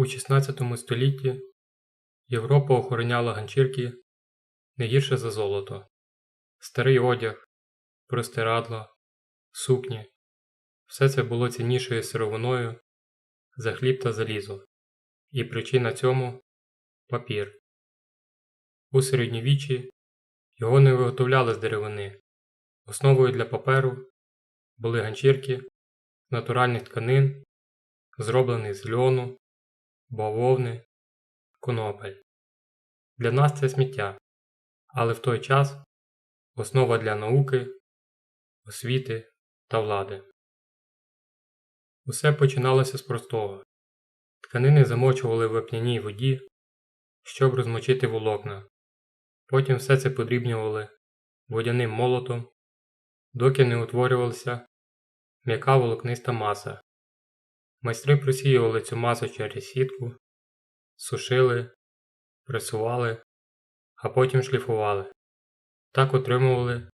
У XVI столітті Європа охороняла ганчірки не гірше за золото. Старий одяг, простирадла, сукні – все це було ціннішою сировиною за хліб та залізо, і причина цьому – папір. У середньовіччі його не виготовляли з деревини. Основою для паперу були ганчірки натуральних тканин, зроблених з льону, бавовни, конопель. Для нас це сміття, але в той час основа для науки, освіти та влади. Усе починалося з простого. Тканини замочували в вапняній воді, щоб розмочити волокна. Потім все це подрібнювали водяним молотом, доки не утворювалася м'яка волокниста маса. Майстри просіювали цю масу через сітку, сушили, пресували, а потім шліфували. Так отримували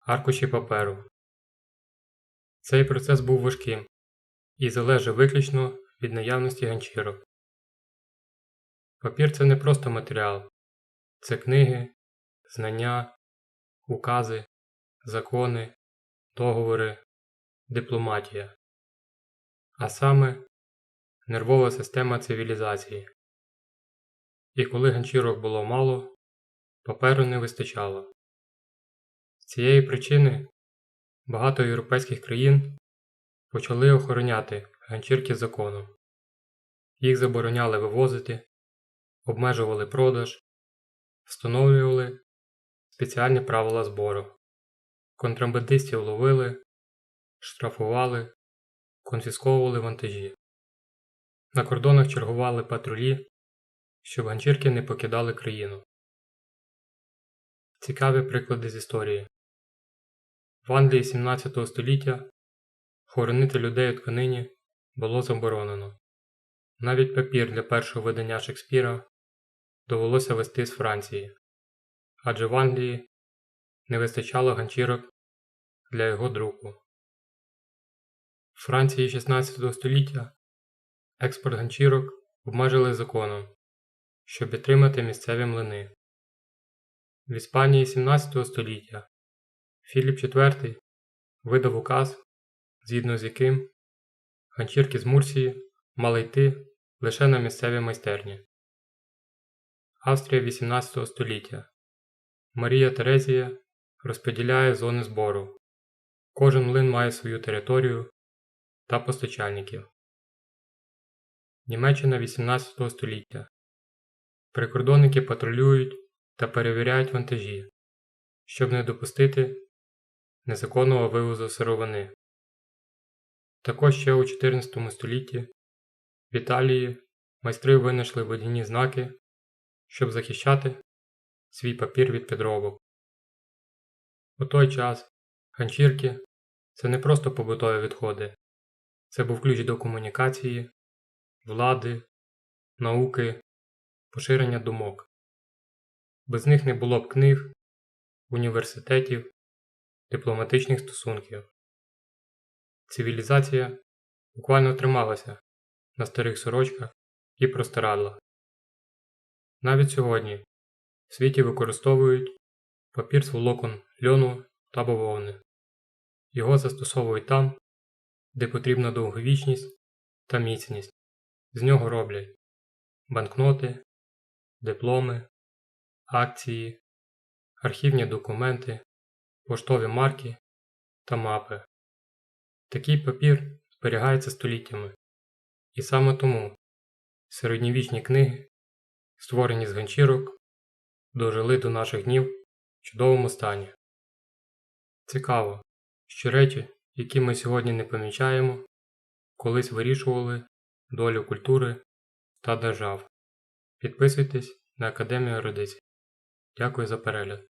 аркуші паперу. Цей процес був важким і залежав виключно від наявності ганчірок. Папір це не просто матеріал, це книги, знання, укази, закони, договори, дипломатія, а саме нервова система цивілізації. І коли ганчірок було мало, паперу не вистачало. З цієї причини багато європейських країн почали охороняти ганчірки законом. Їх забороняли вивозити, обмежували продаж, встановлювали спеціальні правила збору. Контрабандистів ловили, штрафували, конфісковували вантажі. На кордонах чергували патрулі, щоб ганчірки не покидали країну. Цікаві приклади з історії. В Англії 17 століття хоронити людей у тканині було заборонено. Навіть папір для першого видання Шекспіра довелося вести з Франції, адже в Англії не вистачало ганчірок для його друку. Франції 16 століття експорт ганчірок обмежили законом, щоб підтримати місцеві млини. В Іспанії 17 століття Філіп IV видав указ, згідно з яким ганчірки з Мурсії мали йти лише на місцеві майстерні. Австрія 18 століття Марія Терезія розподіляє зони збору. Кожен млин має свою територію та постачальників. Німеччина 18 століття Прикордонники патрулюють та перевіряють вантажі, щоб не допустити незаконного вивозу сировини. Також ще у 14 столітті в Італії майстри винайшли водяні знаки, щоб захищати свій папір від підробок. У той час ганчірки це не просто побутові відходи, це був ключ до комунікації, влади, науки, поширення думок. Без них не було б книг, університетів, дипломатичних стосунків. Цивілізація буквально трималася на старих сорочках і простирадлах. Навіть сьогодні в світі використовують папір з волокон льону та бавовни. Його застосовують там, де потрібна довговічність та міцність. З нього роблять банкноти, дипломи, акції, архівні документи, поштові марки та мапи. Такий папір зберігається століттями. І саме тому середньовічні книги, створені з ганчірок, дожили до наших днів в чудовому стані. Цікаво, що речі, які ми сьогодні не помічаємо, колись вирішували долю культури та держав. Підписуйтесь на Академію Ерудиції. Дякую за перегляд.